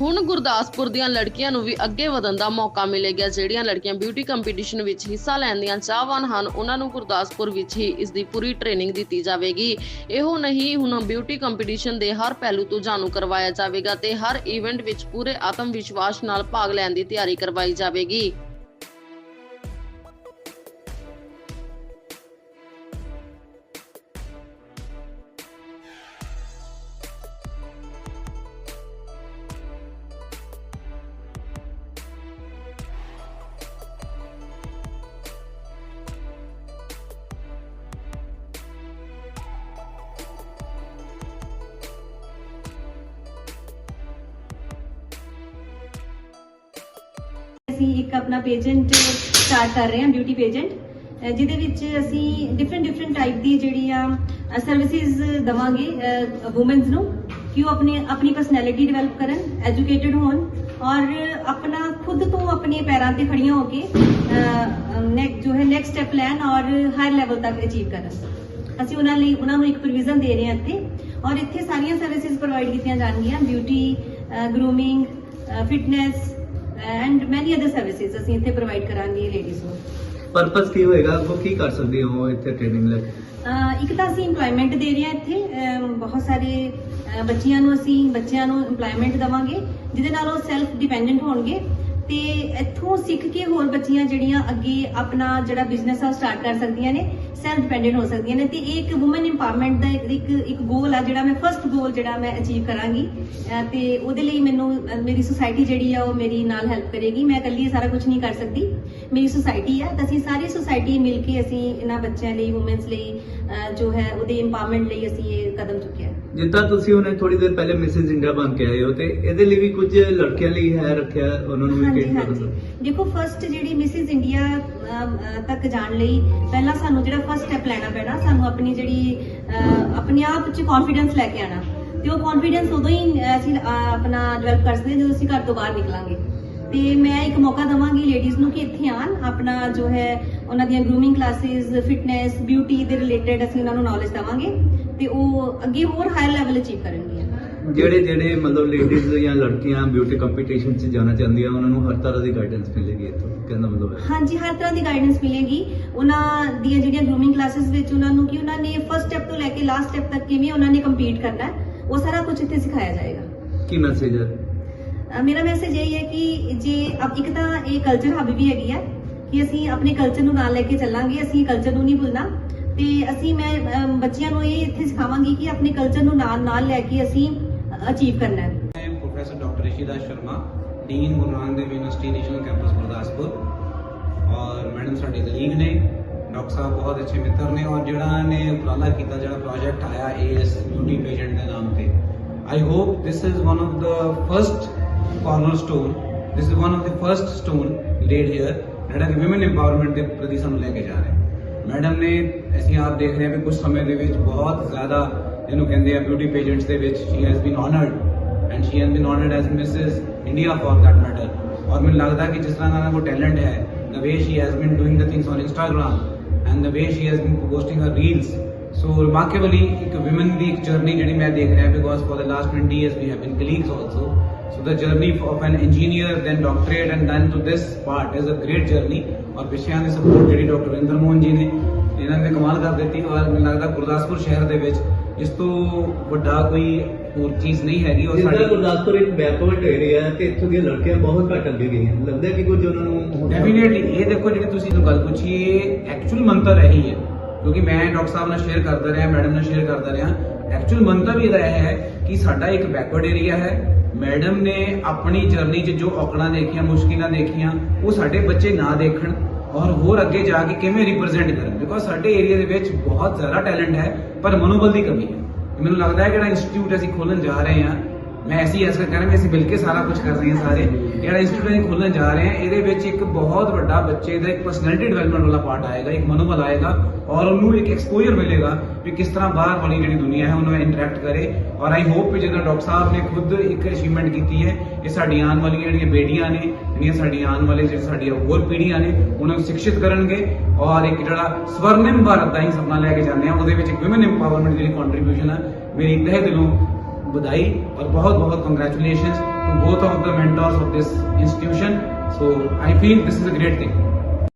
ਹੁਣ ਗੁਰਦਾਸਪੁਰ ਦੀਆਂ ਲੜਕੀਆਂ ਨੂੰ ਵੀ ਅੱਗੇ ਵਧਣ ਦਾ ਮੌਕਾ ਮਿਲੇਗਾ ਜਿਹੜੀਆਂ ਲੜਕੀਆਂ ਬਿਊਟੀ ਕੰਪੀਟੀਸ਼ਨ ਵਿੱਚ ਹਿੱਸਾ ਲੈਣ ਦੀਆਂ ਚਾਹਵਾਨ ਹਨ, ਉਹਨਾਂ ਨੂੰ ਗੁਰਦਾਸਪੁਰ ਵਿੱਚ ਹੀ ਇਸ ਦੀ ਪੂਰੀ ਟ੍ਰੇਨਿੰਗ ਦਿੱਤੀ ਜਾਵੇਗੀ। ਇਹੋ ਨਹੀਂ, ਹੁਣ ਬਿਊਟੀ ਕੰਪੀਟੀਸ਼ਨ ਦੇ ਹਰ ਪਹਿਲੂ ਤੋਂ ਜਾਣੂ ਕਰਵਾਇਆ ਜਾਵੇਗਾ ਤੇ ਹਰ ਇਵੈਂਟ ਵਿੱਚ ਪੂਰੇ ਆਤਮ ਵਿਸ਼ਵਾਸ ਨਾਲ ਭਾਗ ਲੈਣ ਦੀ ਤਿਆਰੀ ਕਰਵਾਈ ਜਾਵੇਗੀ। ਅਸੀਂ ਇੱਕ ਆਪਣਾ ਪੇਜੈਂਟ ਸਟਾਰਟ ਕਰ ਰਹੇ ਹਾਂ ਬਿਊਟੀ ਪੇਜੈਂਟ ਜਿਹਦੇ ਵਿੱਚ ਅਸੀਂ ਡਿਫਰੈਂਟ ਡਿਫਰੈਂਟ ਟਾਈਪ ਦੀ ਜਿਹੜੀ ਆ ਸਰਵਿਸਿਜ਼ ਦਵਾਂਗੇ ਔਮਨਸ ਨੂੰ, ਕਿ ਉਹ ਆਪਣੇ, ਆਪਣੀ ਪਰਸਨੈਲਿਟੀ ਡਿਵੈਲਪ ਕਰਨ ਐਜੂਕੇਟਿਡ ਹੋਣ, ਔਰ ਆਪਣਾ ਖੁਦ ਤੋਂ ਆਪਣੇ ਪੈਰਾਂ ਤੇ ਖੜੀਆਂ ਹੋ ਕੇ ਨੈਕ ਜੋ ਹੈ ਨੈਕਸਟ ਸਟੈਪ ਲੈਣ ਔਰ ਹਾਇਰ ਲੈਵਲ ਤੱਕ ਅਚੀਵ ਕਰਨ। ਅਸੀਂ ਉਹਨਾਂ ਲਈ, ਉਹਨਾਂ ਨੂੰ ਇੱਕ ਪ੍ਰੋਵੀਜ਼ਨ ਦੇ ਰਹੇ ਹਾਂ ਇੱਥੇ, ਔਰ ਇੱਥੇ ਸਾਰੀਆਂ ਸਰਵਿਸਿਜ਼ ਪ੍ਰੋਵਾਈਡ ਕੀਤੀਆਂ ਜਾਣਗੀਆਂ beauty grooming fitness and many other services ਅਸੀਂ ਇੱਥੇ ਪ੍ਰੋਵਾਈਡ ਕਰਾਂਗੇ ਲੇਡੀਜ਼ ਨੂੰ। ਪਰਪਸ ਕੀ ਹੋਏਗਾ? ਉਹ ਕੀ ਕਰ ਸਕਦੇ ਹੋ ਇੱਥੇ ਟ੍ਰੇਨਿੰਗ ਲੈ ਕੇ ਅਹ ਇੱਕ ਤਾਂ ਅਸੀਂ EMPLOYMENT ਦੇ ਰਹੇ ਹਾਂ ਇੱਥੇ। ਅਮ ਬਹੁਤ ਸਾਰੇ ਅਹ ਬੱਚੀਆਂ ਨੂੰ ਅਸੀਂ ਬੱਚਿਆਂ ਨੂੰ EMPLOYMENT ਦਵਾਂਗੇ ਜਿਹਦੇ ਨਾਲ ਉਹ ਸੈਲਫ ਡਿਪੈਂਡੈਂਟ ਹੋਣਗੇ। ਤੇ ਇੱਥੋਂ ਸਿੱਖ ਕੇ ਹੋਰ ਬੱਚੀਆਂ ਜਿਹੜੀਆਂ ਅੱਗੇ ਆਪਣਾ ਜਿਹੜਾ ਬਿਜ਼ਨਸ ਆ ਸਟਾਰਟ ਕਰ ਸਕਦੀਆਂ ਨੇ। ਸੈਲਫ ਡਿਪੈਂਡੈਂਟ ਹੋ ਸਕਦੀਆਂ ਨੇ ਤੇ ਇਹ ਇੱਕ ਔਮਨ ਇੰਪਾਵਰਮੈਂਟ ਦਾ ਇੱਕ ਇੱਕ ਗੋਲ ਆ ਜਿਹੜਾ ਮੈਂ ਫਰਸਟ ਗੋਲ ਜਿਹੜਾ ਮੈਂ ਅਚੀਵ ਕਰਾਂਗੀ। ਅਹ ਤੇ ਉਹਦੇ ਲਈ ਮੈਨੂੰ ਮੇਰੀ ਸੋਸਾਇਟੀ ਜਿਹੜੀ ਆ ਉਹ ਮੇਰੀ ਨਾਲ ਹੈਲਪ ਕਰੇਗੀ। ਮੈਂ ਇਕੱਲੀ ਇਹ ਸਾਰਾ ਕੁਝ ਨਹੀਂ ਕਰ ਸਕਦੀ। ਮੇਰੀ ਸੋਸਾਇਟੀ ਆ ਤਾਂ ਅਸੀਂ ਸਾਰੀ ਸੁਸਾਇਟੀ ਮਿਲ ਕੇ ਅਸੀਂ ਇਹਨਾਂ ਬੱਚਿਆਂ ਲਈ ਔਮਨਸ ਲਈ ਜੋ ਹੈ ਉਹਦੇ ਇੰਪਾਵਰਮੈਂਟ ਲਈ ਅਸੀਂ ਇਹ ਕਦਮ ਚੁੱਕਿਆ। ਜਿੱਦਾਂ ਤੁਸੀਂ ਉਹਨੇ ਥੋੜੀ ਦੇਰ ਪਹਿਲੇ ਮਿਸਿਸ ਇੰਡੀਆ ਬਣ ਕੇ ਆਏ ਹੋ ਤੇ ਇਹਦੇ ਲਈ ਵੀ ਕੁਝ ਲੜਕੀਆਂ ਲਈ ਹੈ ਰੱਖਿਆ ਉਹਨਾਂ ਨੂੰ ਵੀ ਹਾਂਜੀ ਕਰਨਾ ਦੇਖੋ ਫਰਸਟ ਜਿਹੜੀ ਮਿਸਿਸ ਇੰਡੀਆ ਤੱਕ ਜਾਣ ਲਈ ਪਹਿਲਾਂ ਸਾਨੂੰ ਜਿਹੜਾ ਫਰਸਟ ਸਟੈਪ ਲੈਣਾ ਪੈਣਾ ਸਾਨੂੰ ਆਪਣੀ ਜਿਹੜੀ ਅਹ, ਆਪਣੇ ਆਪ 'ਚ ਕੌਨਫੀਡੈਂਸ ਲੈ ਕੇ ਆਣਾ। ਤੇ ਉਹ ਕੌਨਫੀਡੈਂਸ ਉਦੋਂ ਹੀ ਅਹ, ਅਸੀਂ ਅਹ, ਆਪਣਾ ਡਿਵੈਲਪ ਕਰ ਸਕਦੇ ਹਾਂ ਜਦੋਂ ਅਸੀਂ ਘਰ ਤੋਂ ਬਾਹਰ ਨਿਕਲਾਂਗੇ। ਤੇ ਮੈਂ ਇੱਕ ਮੌਕਾ ਦਵਾਂਗੀ ਲੇਡੀਜ਼ ਨੂੰ ਕਿ ਇੱਥੇ ਆਣ ਆਪਣਾ ਜੋ ਹੈ ਉਹਨਾਂ ਦੀਆਂ ਗਰੂਮਿੰਗ ਕਲਾਸਿਸ ਫਿਟਨੈਸ ਬਿਊਟੀ ਦੇ ਰਿਲੇਟਡ ਅਸੀਂ ਉਹਨਾਂ ਨੂੰ ਨੌਲੇਜ ਦਵਾਂਗੇ ਤੇ ਉਹ ਅੱਗੇ ਹੋਰ ਹਾਇਰ ਲੈਵਲ ਅਚੀਵ ਕਰਨਗੀਆਂ। ਜਿਹੜੇ ਜਿਹੜੇ ਮਤਲਬ ਲੇਡੀਜ਼ ਜਾਂ ਲੜਕੀਆਂ ਬਿਊਟੀ ਕੰਪੀਟੀਸ਼ਨ 'ਚ ਜਾਣਾ ਚਾਹੁੰਦੀਆਂ ਉਹਨਾਂ ਨੂੰ ਹਰ ਤਰ੍ਹਾਂ ਦੀ ਗਾਈਡੈਂਸ ਮਿਲੇਗੀ ਇੱਥੋਂ? ਕਹਿੰਦਾ ਮਤਲਬ ਹੈ ਹਾਂਜੀ ਹਰ ਤਰ੍ਹਾਂ ਦੀ ਗਾਈਡੈਂਸ ਮਿਲੇਗੀ। ਉਹਨਾਂ ਦੀਆਂ ਜਿਹੜੀਆਂ ਗਰੂਮਿੰਗ ਕਲਾਸਿਸ ਵਿੱਚ ਉਹਨਾਂ ਨੂੰ ਕਿ ਉਹਨਾਂ ਨੇ ਫਰਸਟ ਸਟੈਪ ਤੋਂ ਲੈ ਕੇ ਲਾਸਟ ਸਟੈਪ ਤੱਕ ਕਿਵੇਂ ਉਹਨਾਂ ਨੇ ਕੰਪੀਟ ਕਰਨਾ ਉਹ ਸਾਰਾ ਕੁਝ ਇੱਥੇ ਸਿਖਾਇਆ ਜਾਏਗਾ। ਕੀ ਮੈਸੇਜ ਹੈ? ਮੇਰਾ ਮੈਸੇਜ ਇਹ ਹੈ ਕਿ ਜੇ ਇੱਕ ਤਾਂ ਇਹ ਕਲਚਰ ਹੱਬ ਵੀ ਹੈਗੀ ਹੈ ਕਿ ਅਸੀਂ ਆਪਣੇ ਕਲਚਰ ਨੂੰ ਨਾਲ ਲੈ ਕੇ ਚੱਲਾਂਗੇ, ਅਸੀਂ ਕਲਚਰ ਨੂੰ ਨਹੀਂ ਭੁੱਲਣਾ। ਤੇ ਅਸੀਂ ਮੈਂ ਬੱਚਿਆਂ ਨੂੰ ਇਹ ਇੱਥੇ ਸਿਖਾਵਾਂਗੀ ਕਿ ਆਪਣੇ ਕਲਚਰ ਨੂੰ ਨਾਲ ਨਾਲ ਲੈ ਕੇ ਅਸੀਂ ਅਚੀਵ ਕਰਨਾ ਹੈ। ਮੈਂ professor doctor Rishidas Sharma, dean Guru Dev university national campus Gurdaspur. ਔਰ ਮੈਡਮ ਸਾਡੇ ਦਲੀਗ ਨੇ, ਡਾਕਟਰ ਸਾਹਿਬ ਬਹੁਤ ਅੱਛੇ ਮਿੱਤਰ ਨੇ ਔਰ ਜਿਹੜਾ ਨੇ ਉਪਰਾਲਾ ਕੀਤਾ, ਜਿਹੜਾ ਪ੍ਰੋਜੈਕਟ ਆਇਆ ਏਐਸ ਬਿਊਟੀ ਪੇਸ਼ੈਂਟ ਦੇ ਨਾਮ ਤੇ। I hope this is one of the first cornerstone this is one of the first stone laid here ਜਿਹੜਾ ਕਿ ਔਮਨ ਇੰਪਾਵਰਮੈਂਟ ਦੇ ਪ੍ਰਤੀ ਸਾਨੂੰ ਲੈ ਕੇ ਜਾ ਰਿਹਾ ਮੈਡਮ ਨੇ, ਅਸੀਂ ਆਪ ਦੇਖ ਰਹੇ ਹਾਂ ਕਿ ਕੁਝ ਸਮੇਂ ਦੇ ਵਿੱਚ ਬਹੁਤ ਜ਼ਿਆਦਾ, ਜਿਹਨੂੰ ਕਹਿੰਦੇ ਆ ਬਿਊਟੀ ਪੇਜੈਂਟਸ ਦੇ ਵਿੱਚ she has been honoured and she has been honoured as Mrs India for that matter ਔਰ ਮੈਨੂੰ ਲੱਗਦਾ ਕਿ ਜਿਸ ਤਰ੍ਹਾਂ ਦਾ ਉਹ ਟੈਲੈਂਟ ਹੈ, the way she has been doing the things on Instagram and the way she has been posting her reels so remarkably ਇੱਕ women ਦੀ ਇੱਕ journey ਜਿਹੜੀ ਮੈਂ ਦੇਖ ਰਿਹਾ because for the last 20 years we have been colleagues also. So the journey of an engineer then doctorate and then to this part is a great journey. ਔਰ ਪਿਛਿਆਂ ਦੀ support ਜਿਹੜੀ ਡਾਕਟਰ ਰਿੰਦਰ ਮੋਹਨ ਜੀ ਨੇ ਇਹਨਾਂ ਨੇ ਕਮਾਲ ਕਰ ਦਿੱਤੀ ਔਰ ਮੈਨੂੰ ਲੱਗਦਾ ਗੁਰਦਾਸਪੁਰ ਸ਼ਹਿਰ ਦੇ ਵਿੱਚ ਇਸ ਤੋਂ ਵੱਡਾ ਕੋਈ ਹੋਰ ਚੀਜ਼ ਨਹੀਂ ਹੈਗੀ ਔਰ ਸਾਡੀ ਗੁਰਦਾਸਪੁਰ ਇੱਕ ਬੈਕਵਰਡ ਏਰੀਆ ਹੈ ਤੇ ਇੱਥੋਂ ਦੀਆਂ ਲੜਕੀਆਂ ਬਹੁਤ ਘੱਟ ਅੱਗੇ ਗਈਆਂ। ਲੱਗਦਾ ਕਿ ਕੁਝ ਉਹਨਾਂ ਨੂੰ ਡੈਫੀਨਿਟਲੀ ਇਹ ਦੇਖੋ ਜਿਹੜੀ ਤੁਸੀਂ ਗੱਲ ਪੁੱਛੀ ਇਹ ਐਕਚੁਅਲ ਮੰਤਰ ਇਹੀ ਹੈ। ਕਿਉਂਕਿ ਮੈਂ ਡਾਕਟਰ ਸਾਹਿਬ ਨਾਲ ਸ਼ੇਅਰ ਕਰਦਾ ਰਿਹਾ ਮੈਡਮ ਨਾਲ ਸ਼ੇਅਰ ਕਰਦਾ ਰਿਹਾ। ਐਕਚੁਅਲ ਮੰਤਵ ਵੀ ਇਹਦਾ ਇਹ ਹੈ ਕਿ ਸਾਡਾ ਇੱਕ ਬੈਕਵਰਡ ਏਰੀਆ ਹੈ। ਮੈਡਮ ਨੇ ਆਪਣੀ ਜਰਨੀ 'ਚ ਜੋ ਔਕੜਾਂ ਦੇਖੀਆਂ, ਮੁਸ਼ਕਿਲਾਂ ਦੇਖੀਆਂ, ਉਹ ਸਾਡੇ ਬੱਚੇ ਨਾ ਦੇਖਣ ਔਰ ਹੋਰ ਅੱਗੇ ਜਾ ਕੇ ਕਿਵੇਂ ਰਿਪਰੈਜ਼ੈਂਟ ਕਰਨ। ਬਿਕੋਜ਼ ਸਾਡੇ ਏਰੀਆ ਦੇ ਵਿੱਚ ਬਹੁਤ ਜ਼ਿਆਦਾ ਟੈਲੈਂਟ ਹੈ, ਪਰ ਮਨੋਬਲ ਦੀ ਕਮੀ ਹੈ। ਮੈਨੂੰ ਲੱਗਦਾ ਹੈ ਕਿ ਜਿਹੜਾ ਇੰਸਟੀਚਿਊਟ ਅਸੀਂ ਖੋਲਣ ਜਾ ਰਹੇ ਹਾਂ ਮੈਂ ਐਸੀ ਐਸਾ ਕਰ ਰਿਹਾ ਅਸੀਂ ਮਿਲ ਕੇ ਸਾਰਾ ਕੁਝ ਕਰ ਰਹੇ ਹਾਂ ਸਾਰੇ। ਜਿਹੜਾ ਇੰਸਟੀਚਿਊਟ ਅਸੀਂ ਖੋਲਣ ਜਾ ਰਹੇ ਹਾਂ, ਇਹਦੇ ਵਿੱਚ ਇੱਕ ਬਹੁਤ ਵੱਡਾ ਬੱਚੇ ਦਾ ਇੱਕ ਪਰਸਨੈਲਿਟੀ ਡਿਵੈਲਪਮੈਂਟ ਵਾਲਾ ਪਾਰਟ ਆਏਗਾ, ਇੱਕ ਮਨੋਬਲ ਆਏਗਾ ਔਰ ਉਹਨੂੰ ਇੱਕ ਐਕਸਪੋਜ਼ਰ ਮਿਲੇਗਾ ਵੀ ਕਿਸ ਤਰ੍ਹਾਂ ਬਾਹਰ ਵਾਲੀ ਜਿਹੜੀ ਦੁਨੀਆ ਹੈ, ਉਹਨਾਂ ਉਹਨੂੰ ਇੰਟਰੈਕਟ ਕਰੇ। ਔਰ ਆਈ ਹੋਪ ਵੀ ਜਦੋਂ ਡਾਕਟਰ ਸਾਹਿਬ ਨੇ ਖੁਦ ਇੱਕ ਅਚੀਵਮੈਂਟ ਕੀਤੀ ਹੈ, ਇਹ ਸਾਡੀਆਂ ਆਉਣ ਵਾਲੀਆਂ ਜਿਹੜੀਆਂ ਬੇਟੀਆਂ ਨੇ, ਜਿਹੜੀਆਂ ਸਾਡੀਆਂ ਆਉਣ ਵਾਲੇ ਜਿਹੜੇ ਸਾਡੀਆਂ ਹੋਰ ਪੀੜ੍ਹੀਆਂ ਨੇ, ਉਹਨਾਂ ਨੂੰ ਸਿੱਖਿਤ ਕਰਨਗੇ ਔਰ ਇੱਕ ਜਿਹੜਾ ਸਵਰਨਿਮ ਭਾਰਤ ਦਾ ਹੀ ਸੁਪਨਾ ਲੈ ਕੇ ਜਾਂਦੇ ਆ ਉਹਦੇ ਵਿੱਚ ਇੱਕ ਔਮਨ ਇੰਪਾਵਰਮੈਂਟ ਜਿਹੜੀ ਕੰਟਰੀਬਿਊਸ਼ਨ ਹੈ ਮੇਰੀ ਤਹਿ ਦਿਲੋਂ ਵਧਾਈ ਔਰ ਬਹੁਤ ਬਹੁਤ congratulations to both of the mentors of this institution so I feel this is a great thing